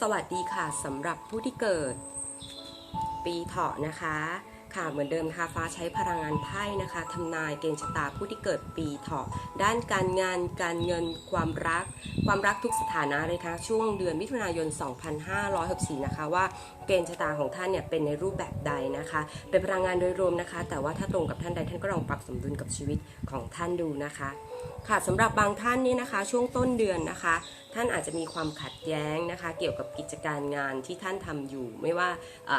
สวัสดีค่ะสำหรับผู้ที่เกิด ปีเถาะนะคะค่ะเหมือนเดิมค่ะฟ้าใช้พลังงานไพ่นะคะทำนายเกณฑ์ชะตาผู้ที่เกิดปีเถาะด้านการงานการเงินความรัก ความรักทุกสถานะเลยค่ะช่วงเดือนมิถุนายน 2564 นะคะว่าเกณฑ์ชะตาของท่านเนี่ยเป็นในรูปแบบใดนะคะ เป็นพลังงานโดยรวมนะคะ แต่ว่าถ้าตรงกับท่านใดท่านก็ลองปรับสมดุลกับชีวิตของท่านดูนะคะ ค่ะสำหรับบางท่านนี่นะคะ ช่วงต้นเดือนนะคะ ท่านอาจจะมีความขัดแย้งนะคะ เกี่ยวกับกิจการงานที่ท่านทำอยู่ ไม่ว่า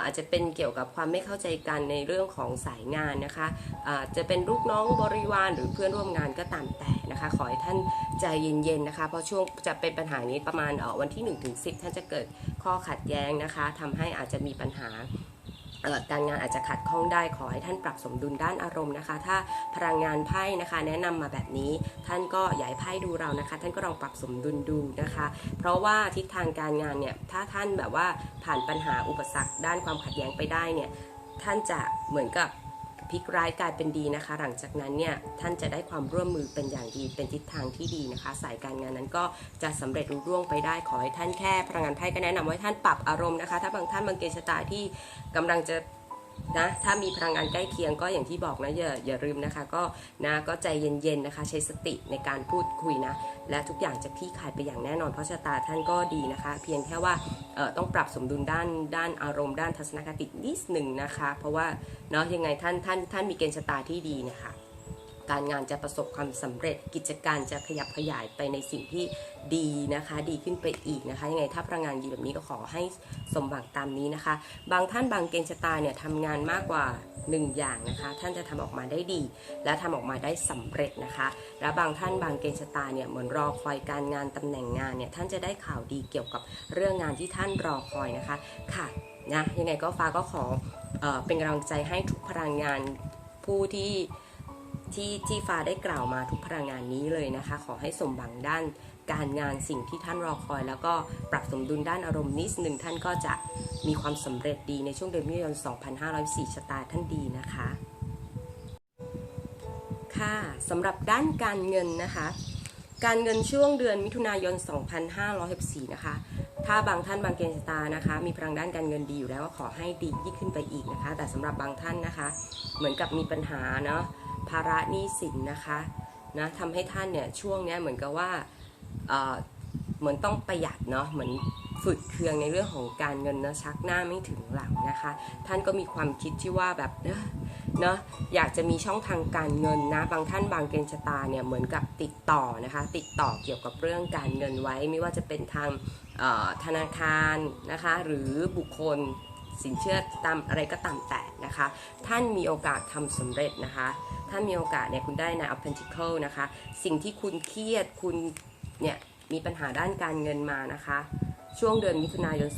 อาจจะเป็นเกี่ยวกับความไม่เข้าใจกันในเรื่องของสายงานนะคะอาจจะเป็นลูกน้องบริวารหรือเพื่อนร่วมงานก็ตามแต่นะคะ ขอให้ท่านใจเย็นๆนะคะ เพราะช่วงจะเป็นปัญหานี้ประมาณอ่อวันที่1ถึง10 ท่านจะเกิด ข้อขัดแย้งนะคะทำให้อาจจะมีปัญหาการงานอาจจะขัดข้องได้ขอให้ท่านปรับสมดุลด้านอารมณ์นะคะ ถ้าพลังงานไพ่นะคะ แนะนำมาแบบนี้ ท่านก็อย่าให้ไพ่ดูเรานะคะ ท่านก็ลองปรับสมดุลดูนะคะ เพราะว่าทิศทางการงานเนี่ยถ้าท่านแบบว่าผ่านปัญหาอุปสรรคด้านความขัดแย้งไปได้เนี่ยท่านจะเหมือนกับ พลิกร้ายกลายเป็นดีนะคะ หลังจากนั้นเนี่ยท่านจะได้ความร่วมมือเป็นอย่างดีเป็นทิศทางที่ดีนะคะ สายการงานนั้นก็จะสำเร็จรุ่ร่วงไปได้ขอให้ท่านแค่พลังงานไพ่ก็แนะนำว่าให้ท่านปรับอารมณ์นะคะ ถ้าบางท่านบางเกณฑ์ชะตาที่กำลังจะ นะถ้ามีพลังงานใกล้เคียงก็อย่างที่บอกนะอย่าอย่าลืมนะคะ ก็นะก็ใจเย็นๆนะคะ ใช้สติในการพูดคุยนะ และทุกอย่างจะคลี่คลายไปอย่างแน่นอนเพราะชะตาท่านก็ดีนะคะ เพียงแค่ว่าต้องปรับสมดุลด้านด้านอารมณ์ด้านทัศนคตินิดหนึ่งนะคะ เพราะว่าเนาะยังไงท่านท่านท่านมีเกณฑ์ชะตาที่ดีนะคะ การงานจะประสบความสำเร็จ กิจการจะขยับขยายไปในสิ่งที่ดีนะคะ ดีขึ้นไปอีกนะคะยังไงถ้าพลังงานดีแบบนี้ก็ขอให้สมหวังตามนี้นะคะ บางท่านบางเกณฑ์ชะตาเนี่ยทำงานมากกว่า1อย่างนะคะ ท่านจะทำออกมาได้ดี และทำออกมาได้สำเร็จนะคะ และบางท่านบางเกณฑ์ชะตาเนี่ยเหมือนรอคอยการงานตำแหน่งงานเนี่ยท่านจะได้ข่าวดีเกี่ยวกับเรื่องงานที่ท่านรอคอยนะคะค่ะนะยังไงก็ฟ้าก็ขอเอเป็นกำลังใจให้ทุกพลังงานผู้ที่ ที่ที่ฟ้าได้กล่าวมาทุกพลังงานนี้เลยนะคะ ขอให้สมหวังด้านการงานสิ่งที่ท่านรอคอย แล้วก็ปรับสมดุลด้านอารมณ์นิดหนึ่งท่านก็จะมีความสำเร็จดีในช่วงเดือนมิถุนายน 2504ชะตาท่านดีนะคะ ค่ะสำหรับด้านการเงินนะคะ การเงินช่วงเดือนมิถุนายน 2564นะคะ ถ้าบางท่านบางเกณฑ์ชะตานะคะ มีพลังด้านการเงินดีอยู่แล้วก็ขอให้ดียิ่งขึ้นไปอีกนะคะ แต่สำหรับบางท่านนะคะ เหมือนกับมีปัญหาเนาะาระหนี้สินนะคะนะทำให้ท่านเนี่ยช่วงเนี้ยเหมือนกับว่าเอ่อเหมือนต้องประหยัดเนาะเหมือนฝึกเคืองในเรื่องของการเงินนะชักหน้าไม่ถึงหลังนะคะ ท่านก็มีความคิดที่ว่าแบบเนอะเนาะอยากจะมีช่องทางการเงินนะ บางท่านบางเกณฑ์ชะตาเนี่ยเหมือนกับติดต่อนะคะ ติดต่อเกี่ยวกับเรื่องการเงินไว้ ไม่ว่าจะเป็นทางธนาคารนะคะ หรือบุคคลสินเชื่อตามอะไรก็ตามแต่นะคะ ท่านมีโอกาสทำสำเร็จนะคะ ถ้ามีโอกาสเนี่ยคุณได้ใน of Pentacle นะคะ สิ่งที่คุณเครียดคุณเนี่ยมีปัญหาด้านการเงินมานะคะ ช่วงเดือนมิถุนายน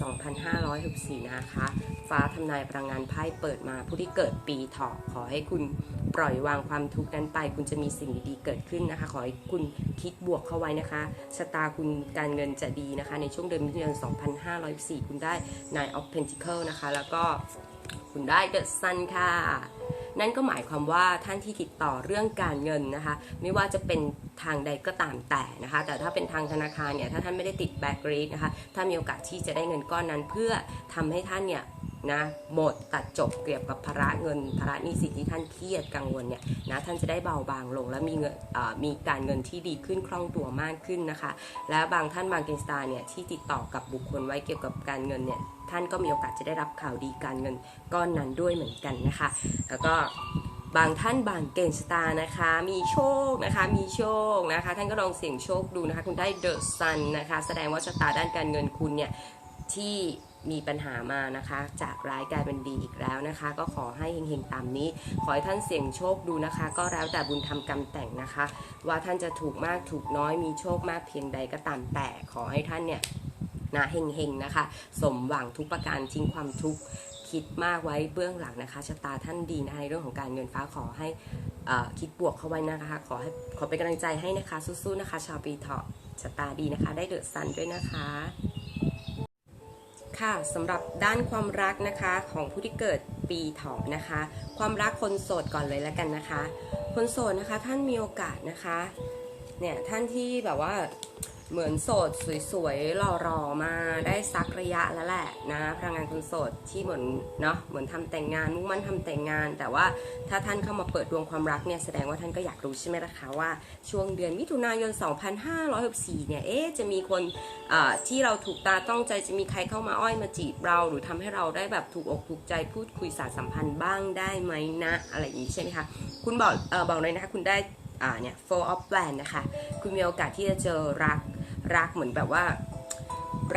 2564 นะคะ ฟ้าทำนายพลังงานไพ่เปิดมา ผู้ที่เกิดปีเถาะขอให้คุณปล่อยวางความทุกข์นั้นไป คุณจะมีสิ่งดีๆเกิดขึ้นนะคะ ขอให้คุณคิดบวกเข้าไว้นะคะชะตาคุณการเงินจะดีนะคะ ในช่วงเดือนมิถุนายน 2564 คุณได้ Nine of Pentacle นะคะ แล้วก็คุณได้ The Sun ค่ะ นั่นก็หมายความว่าท่านที่ติดต่อเรื่องการเงินนะคะ ไม่ว่าจะเป็นทางใดก็ตามแต่นะคะ แต่ถ้าเป็นทางธนาคารเนี่ยถ้าท่านไม่ได้ติดแบ็กรีดนะคะถ้ามีโอกาสที่จะได้เงินก้อนนั้นเพื่อทำให้ท่านเนี่ย นะหมดตัดจบเกี่ยวกับภาระเงินภาระหนี้สินที่ท่านเครียดกังวลเนี่ยนะท่านจะได้เบาบางลง และมีเงินมีการเงินที่ดีขึ้นคล่องตัวมากขึ้นนะคะ และบางท่านบางเกณฑ์สตาร์เนี่ยที่ติดต่อกับบุคคลไว้เกี่ยวกับการเงินเนี่ยท่านก็มีโอกาสจะได้รับข่าวดีการเงินก้อนนั้นด้วยเหมือนกันนะคะ แล้วก็บางท่านบางเกณฑ์ชะตานะคะ มีโชคนะคะ มีโชคนะคะ ท่านก็ลองเสี่ยงโชคดูนะคะ คุณได้เดอะซันนะคะ แสดงว่าชะตาด้านการเงินคุณเนี่ยที่ มีปัญหามานะคะ จากร้ายกลายเป็นดีอีกแล้วนะคะ ก็ขอให้เฮงๆตามนี้ ขอให้ท่านเสี่ยงโชคดูนะคะ ก็แล้วแต่บุญทำกรรมแต่งนะคะ ว่าท่านจะถูกมากถูกน้อยมีโชคมากเพียงใดก็ตามแต่ขอให้ท่านเนี่ยนะเฮงๆนะคะ สมหวังทุกประการทิ้งความทุกข์คิดมากไว้เบื้องหลังนะคะชะตาท่านดีนะคะในเรื่องของการเงินฟ้าขอให้คิดบวกเข้าไว้นะคะ ขอให้ขอเป็นกำลังใจให้นะคะสู้ๆนะคะ ชาวปีเถาะชะตาดีนะคะ ได้เดือดซันด้วยนะคะ ค่ะสำหรับด้านความรักนะคะของผู้ที่เกิดปีเถาะนะคะ ความรักคนโสดก่อนเลยแล้วกันนะคะ คนโสดนะคะท่านมีโอกาสนะคะเนี่ยท่านที่แบบว่า เหมือนโสดสวยๆหล่อๆมาได้สักระยะแล้วแหละนะพลังงานคนโสดที่เหมือนเนาะเหมือนทำแต่งงานมุ่งมั่นทำแต่งงาน แต่ว่าถ้าท่านเข้ามาเปิดดวงความรักเนี่ยแสดงว่าท่านก็อยากรู้ใช่ไหมล่ะคะว่าช่วงเดือนมิถุนายน 2564 เนี่ยเอ๊จะมีคนที่เราถูกตาต้องใจจะมีใครเข้ามาอ้อยมาจีบเรา หรือทำให้เราได้แบบถูกอกถูกใจพูดคุยสารสัมพันธ์บ้างได้ไหมนะอะไรอย่างนี้ใช่ไหมคะคุณบอกเออบอกเลยนะคะคุณได้อ่าเนี่ย four of plan นะคะ คุณมีโอกาสที่จะเจอรัก รักเหมือนแบบว่า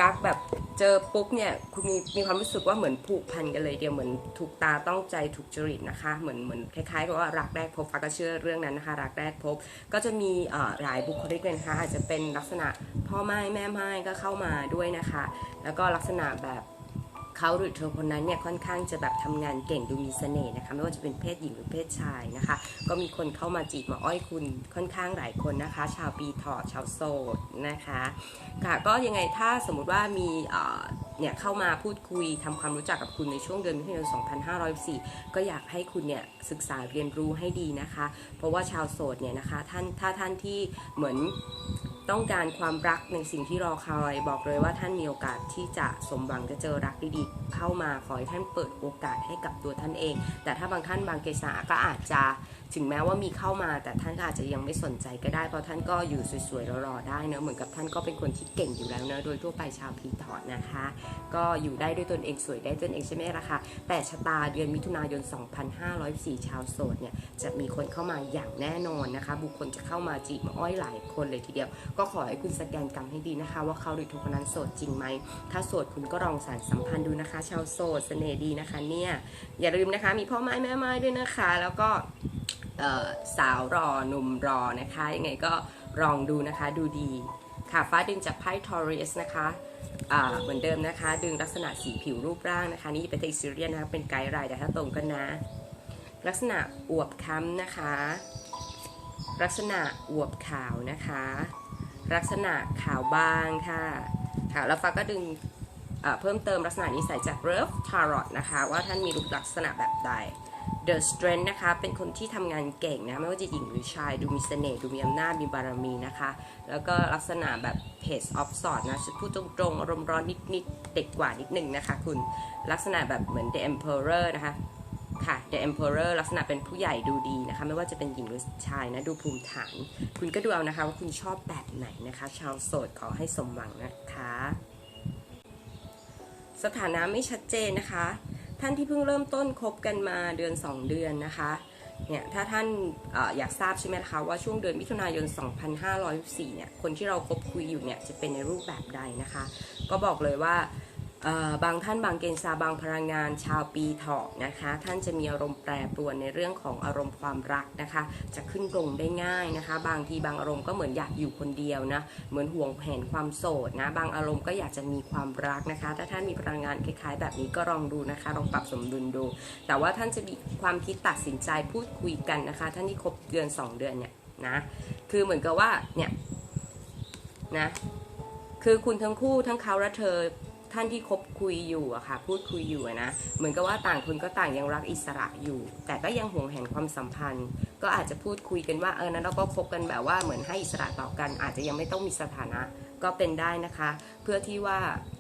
รักแบบเจอปุ๊บเนี่ยคุณมีมีความรู้สึกว่าเหมือนผูกพันกันเลยเดียวเหมือนถูกตาต้องใจถูกจริตนะคะเหมือนเหมือนคล้ายๆกับว่ารักแรกพบฟ้าก็เชื่อเรื่องนั้นนะคะ รักแรกพบก็จะมีเอ่อหลายบุคลิกเลยนะคะอาจจะเป็นลักษณะพ่อไม้แม่ไม้ก็เข้ามาด้วยนะคะ แล้วก็ลักษณะแบบ เขาหรือเธอคนนั้นเนี่ยค่อนข้างจะแบบทำงานเก่งดูมีเสน่ห์นะคะไม่ว่าจะเป็นเพศหญิงหรือเพศชายนะคะ ก็มีคนเข้ามาจีบมาอ้อยคุณค่อนข้างหลายคนนะคะ ชาวปีถอดชาวโสดนะคะค่ะก็ยังไงถ้าสมมุติว่ามีเนี่ยเข้ามาพูดคุยทำความรู้จักกับคุณในช่วงเดือนมิถุนายน2504 ก็อยากให้คุณเนี่ยศึกษาเรียนรู้ให้ดีนะคะ เพราะว่าชาวโสดเนี่ยนะคะท่านถ้าท่านที่เหมือน ต้องการความรักในสิ่งที่รอคอยบอกเลยว่าท่านมีโอกาสที่จะสมหวังจะเจอรักดีๆเข้ามาขอให้ท่านเปิดโอกาสให้กับตัวท่านเอง แต่ถ้าบางท่านบางเกษาก็อาจจะถึงแม้ว่ามีเข้ามาแต่ท่านอาจจะยังไม่สนใจก็ได้เพราะท่านก็อยู่สวยๆรอๆได้เนอะเหมือนกับท่านก็เป็นคนที่เก่งอยู่แล้วเนอะโดยทั่วไปชาวพีทอดนะคะ ก็อยู่ได้ด้วยตนเองสวยได้ตนเองใช่ไหมล่ะคะแต่ชะตาเดือนมิถุนายน 2504 ชาวโสดเนี่ยจะมีคนเข้ามาอย่างแน่นอนนะคะ บุคคลจะเข้ามาจีบมาอ้อยหลายคนเลยทีเดียวก็ขอให้คุณสแกนกรรมให้ดีนะคะ ว่าเขาหรือทุกคนนั้นโสดจริงไหม ถ้าโสดคุณก็ลองสารสัมพันธ์ดูนะคะ ชาวโสดเสน่ห์ดีนะคะเนี่ยอย่าลืมนะคะมีพ่อไม้แม่ไม้ด้วยนะคะ แล้วก็สาวรอหนุ่มรอนะคะยังไงก็ลองดูนะคะดูดีค่ะฟ้าดึงจากไพ่ทอริสนะคะเหมือนเดิมนะคะ ดึงลักษณะสีผิวรูปร่างนะคะ นี่เป็นเทคซีเรียนนะคะเป็นไกด์ไลน์แต่ถ้าตรงกันนะ ลักษณะอวบค้ำนะคะ ลักษณะอวบขาวนะคะ ลักษณะขาวบางค่ะค่ะแล้วฟ้าก็ดึงเพิ่มเติมลักษณะนิสัยจาก r e v Tarot นะคะ ว่าท่านมีรูปลักษณะแบบใด The Strength นะคะ เป็นคนที่ทำงานเก่งนะ ไม่ว่าจะหญิงหรือชาย ดูมีเสน่ห์ ดูมีอำนาจ มีบารมีนะคะ แล้วก็ลักษณะแบบ Page of Swords นะพูดตรงๆ อารมณ์ร้อนนิดๆ เด็กกว่านิดนึงนะคะคุณ ลักษณะแบบเหมือน The Emperor นะคะ ค่ะ The Emperor ลักษณะเป็นผู้ใหญ่ดูดีนะคะ ไม่ว่าจะเป็นหญิงหรือชายนะ ดูภูมิฐาน คุณก็ดูเอานะคะว่าคุณชอบแบบไหนนะคะ ชาวโสดขอให้สมหวังนะคะ สถานะไม่ชัดเจนนะคะ ท่านที่เพิ่งเริ่มต้นคบกันมาเดือน 2 เดือนนะคะเนี่ยถ้าท่านออยากทราบใช่ไหมคะว่าช่วงเดือนมิถุนายน 2504เนี่ยคนที่เราคบคุยอยู่เนี่ยจะเป็นในรูปแบบใดนะคะ ก็บอกเลยว่า บางท่านบางเกณฑ์ซาบางพลังงานชาวปีเถาะนะคะ ท่านจะมีอารมณ์แปรปรวนในเรื่องของอารมณ์ความรักนะคะ จะขึ้นลงได้ง่ายนะคะ บางทีบางอารมณ์ก็เหมือนอยากอยู่คนเดียวนะเหมือนห่วงแหนความโสดนะบางอารมณ์ก็อยากจะมีความรักนะคะ ถ้าท่านมีพลังงานคล้ายๆ แบบนี้ก็ลองดูนะคะลองปรับสมดุลดู แต่ว่าท่านจะมีความคิดตัดสินใจพูดคุยกันนะคะ ท่านที่คบเดือน 2 เดือนเนี่ยนะคือเหมือนกับว่าเนี่ยนะคือคุณทั้งคู่ทั้งเขาและเธอ ท่านที่คบคุยอยู่อะค่ะพูดคุยอยู่ะนะ เหมือนกับว่าต่างคนก็ต่างยังรักอิสระอยู่ แต่ก็ยังห่วงแหนความสัมพันธ์ ก็อาจจะพูดคุยกันว่าเออนั้นเราก็คบกันแบบว่าเหมือนให้อิสระต่อกัน อาจจะยังไม่ต้องมีสถานะก็เป็นได้นะคะ เพื่อที่ว่า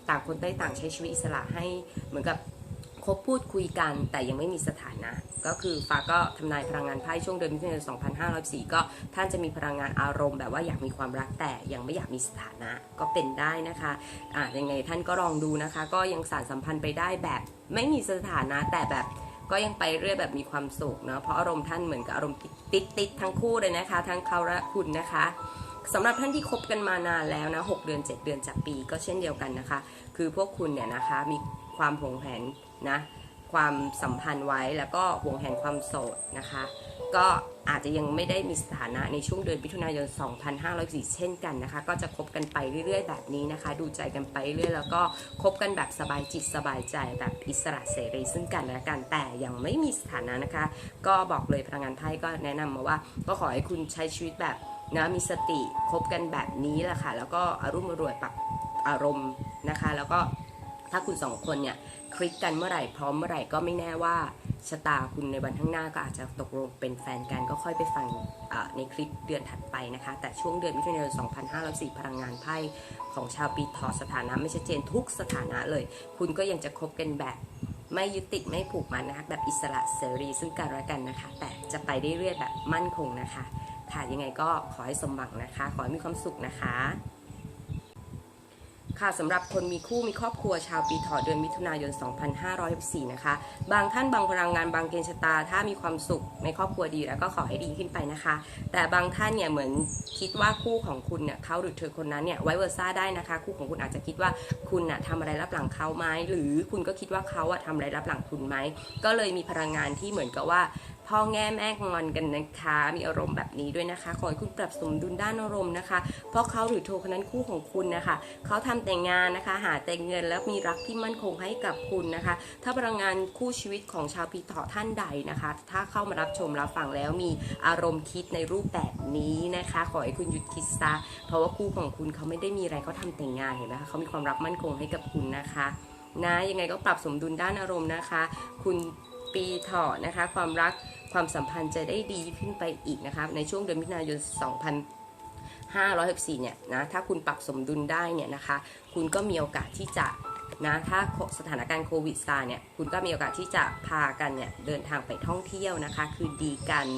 ต่างคนได้ต่างใช้ชีวิตอิสระให้เหมือนกับคบพูดคุยกัน แต่ยังไม่มีสถานะ ก็คือฟ้าก็ทำนายพลังงานไพ่ช่วงเดือนมิถุนายน2504ก็ท่านจะมีพลังงานอารมณ์แบบว่าอยากมีความรักแต่ยังไม่อยากมีสถานะก็เป็นได้นะคะอ่ายังไงท่านก็ลองดูนะคะ ก็ยังสานสัมพันธ์ไปได้แบบไม่มีสถานะแต่แบบก็ยังไปเรื่อยแบบมีความสุขเนาะเพราะอารมณ์ท่านเหมือนกับอารมณ์ติดติดๆทั้งคู่เลยนะคะ ทั้งเขาและคุณนะคะสำหรับท่านที่คบกันมานานแล้วนะ6เดือน 7 เดือนจากปีก็เช่นเดียวกันนะคะ คือพวกคุณเนี่ยนะคะมีความหงแหนนะ ความสัมพันธ์ไว้แล้วก็ห่วงแหนความโสดนะคะ ก็อาจจะยังไม่ได้มีสถานะในช่วงเดือนมิถุนายน 2504 เช่นกันนะคะ ก็จะคบกันไปเรื่อยๆ แบบนี้นะคะ ดูใจกันไปเรื่อยแล้วก็คบกันแบบสบายจิตสบายใจแบบอิสระเสรีซึ่งกันและกันแต่ยังไม่มีสถานะนะคะ ก็บอกเลยพลังงานไพ่ก็แนะนำมาว่า ก็ขอให้คุณใช้ชีวิตแบบนะมีสติคบกันแบบนี้แหละค่ะ แล้วก็อารมณ์รวยปรับอารมณ์นะคะ แล้วก็ถ้าคุณสองคนเนี่ย คลิกกันเมื่อไหร่พร้อมเมื่อไหร่ก็ไม่แน่ว่าชะตาคุณในวันข้างหน้าก็อาจจะตกลงเป็นแฟนกันก็ค่อยไปฟังในคลิปเดือนถัดไปนะคะ แต่ช่วงเดือนมิถุนายน 2504 พลังงานไพ่ของชาวปีถอสถานะไม่ชัดเจนทุกสถานะเลย คุณก็ยังจะคบกันแบบไม่ยึดติดไม่ผูกมัดนะคะแบบอิสระเสรีซึ่งกันและกันนะคะ แต่จะไปได้เรื่อยๆแบบมั่นคงนะคะ ค่ะยังไงก็ขอให้สมหวังนะคะ ขอให้มีความสุขนะคะ ค่ะสำหรับคนมีคู่มีครอบครัวชาวปีเถอเดือนมิถุนายน 2564 นะคะ บางท่านบางพลังงานบางเกณฑ์ชะตา ถ้ามีความสุขในครอบครัวดีแล้วก็ขอให้ดีขึ้นไปนะคะ แต่บางท่านเนี่ยเหมือนคิดว่าคู่ของคุณเนี่ยเขาหรือเธอคนนั้นเนี่ยไว้เวอร์ซ่าได้นะคะ คู่ของคุณอาจจะคิดว่าคุณน่ะทำอะไรรับหลังเขาไหมหรือคุณก็คิดว่าเขาอะทำอะไรรับหลังคุณไหมก็เลยมีพลังงานที่เหมือนกับว่า พ่อแง่แม่งอนกันนะคะ มีอารมณ์แบบนี้ด้วยนะคะ ขอให้คุณปรับสมดุลด้านอารมณ์นะคะ เพราะเขาหรือเธอคนนั้นคู่ของคุณนะคะ เขาทำแต่งงานนะคะ หาแต่เงินแล้วมีรักที่มั่นคงให้กับคุณนะคะ ถ้าพลังงานคู่ชีวิตของชาวปีเถาะท่านใดนะคะ ถ้าเข้ามารับชมรับฟังแล้วมีอารมณ์คิดในรูปแบบนี้นะคะ ขอให้คุณหยุดคิดซะ เพราะว่าคู่ของคุณเขาไม่ได้มีอะไรเขาทำแต่งงานเห็นไหมคะเขามีความรักมั่นคงให้กับคุณนะคะนะยังไงก็ปรับสมดุลด้านอารมณ์นะคะ คุณปีเถาะนะคะ ความรัก ความสัมพันธ์จะได้ดีขึ้นไปอีกนะคะในช่วงเดือนมิถุนายน 2564 เนี่ยนะถ้าคุณปรับสมดุลได้เนี่ยนะคะ คุณก็มีโอกาสที่จะนะถ้าสถานการณ์โควิดซาเนี่ยคุณก็มีโอกาสที่จะพากันเนี่ยเดินทางไปท่องเที่ยวนะคะ คือดีกัน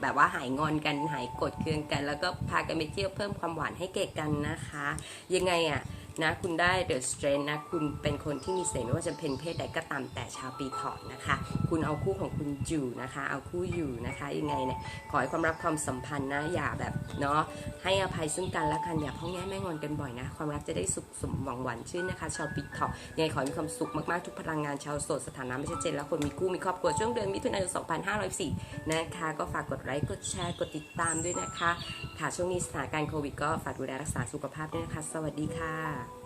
แบบว่าหายงอนกันหายกดเคืองกัน แล้วก็พากันไปเที่ยวเพิ่มความหวานให้เก่กันนะคะ ยังไงอะ นะคุณได้ The Strength นะคุณเป็นคนที่มีเสน่ห์ไม่ว่าจะเป็นเพศใดก็ตามแต่ชาวปีเถาะนะคะ คุณเอาคู่ของคุณอยู่นะคะ เอาคู่อยู่นะคะยังไงเนี่ยขอให้ความรักความสัมพันธ์นะอย่าแบบเนาะให้อภัยซึ่งกันและกันอย่าพ่อแง่แม่งอนกันบ่อยนะ ความรักจะได้สุขสมหวังหวานชื่นนะคะ ชาวปีเถาะยังไงขอให้มีความสุขมากๆทุกพลังงานชาวโสดสถานะไม่ชัดเจนแล้วคนมีคู่มีครอบครัวช่วงเดือนมิถุนายน 2504 นะคะ ก็ฝากกดไลค์กดแชร์กดติดตามด้วยนะคะ ค่ะช่วงนี้สถานการณ์โควิดก็ฝากดูแลรักษาสุขภาพด้วยนะคะ สวัสดีค่ะ